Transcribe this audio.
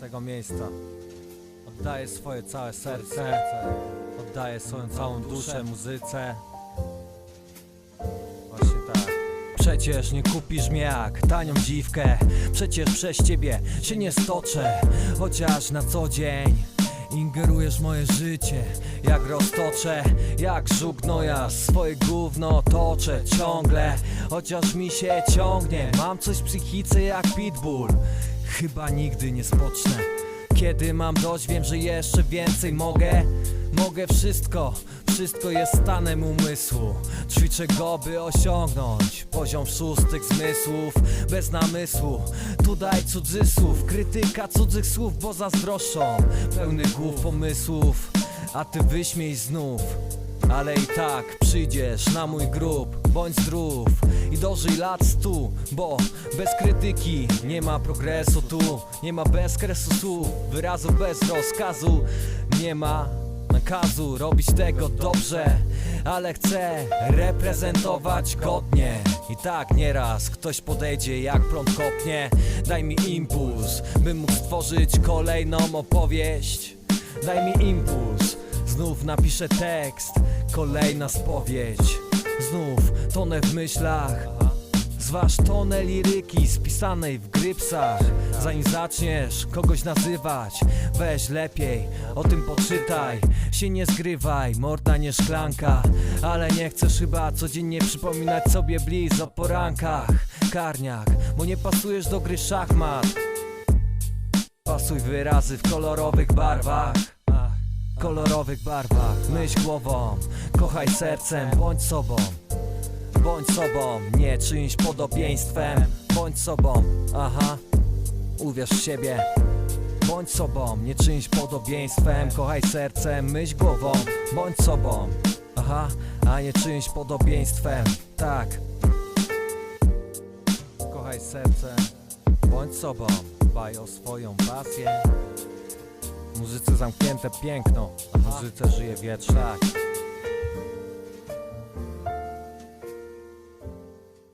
tego miejsca. Oddaję swoje całe serce. Oddaję swoją całą duszę muzyce. Tak. Przecież nie kupisz mnie jak tanią dziwkę. Przecież przez ciebie się nie stoczę. Chociaż na co dzień Ingerujesz w moje życie. Jak roztoczę Jak żuk noja Swoje gówno toczę ciągle. Chociaż mi się ciągnie Mam coś w psychice jak pitbull Chyba nigdy nie spocznę. Kiedy mam dość wiem, że jeszcze więcej mogę. Mogę wszystko, wszystko jest stanem umysłu. Ćwiczę go, by osiągnąć poziom szóstych zmysłów. Bez namysłu, tu daj cudzysłów. Krytyka cudzych słów, bo zazdroszczą. Pełny głów pomysłów, a ty wyśmiej znów ale i tak przyjdziesz na mój grób Bądź zdrów i dożyj lat stu Bo bez krytyki nie ma progresu tu Nie ma bez kresu słów, wyrazu bez rozkazu Nie ma nakazu robić tego dobrze Ale chcę reprezentować godnie. I tak nieraz ktoś podejdzie jak prąd kopnie Daj mi impuls, bym mógł stworzyć kolejną opowieść. Daj mi impuls, znów napiszę tekst Kolejna spowiedź. Znów tonę w myślach. Zważ tonę liryki spisanej w grypsach. Zanim zaczniesz kogoś nazywać Weź lepiej, o tym poczytaj. Się nie zgrywaj, morda nie szklanka. Ale nie chcesz chyba codziennie przypominać sobie bliz o porankach Karniak, bo nie pasujesz do gry szachmat. Pasuj wyrazy w kolorowych barwach kolorowych barwach. Myśl głową, kochaj sercem, bądź sobą. Bądź sobą, nie czyimś podobieństwem. Bądź sobą, aha Uwierz w siebie. Bądź sobą, nie czyimś podobieństwem. Kochaj sercem, myśl głową. Bądź sobą, aha A nie czyimś podobieństwem. Tak. Kochaj sercem Bądź sobą, dbaj o swoją pasję muzyce zamknięte piękno, a muzyce żyje wiecznie. Tak.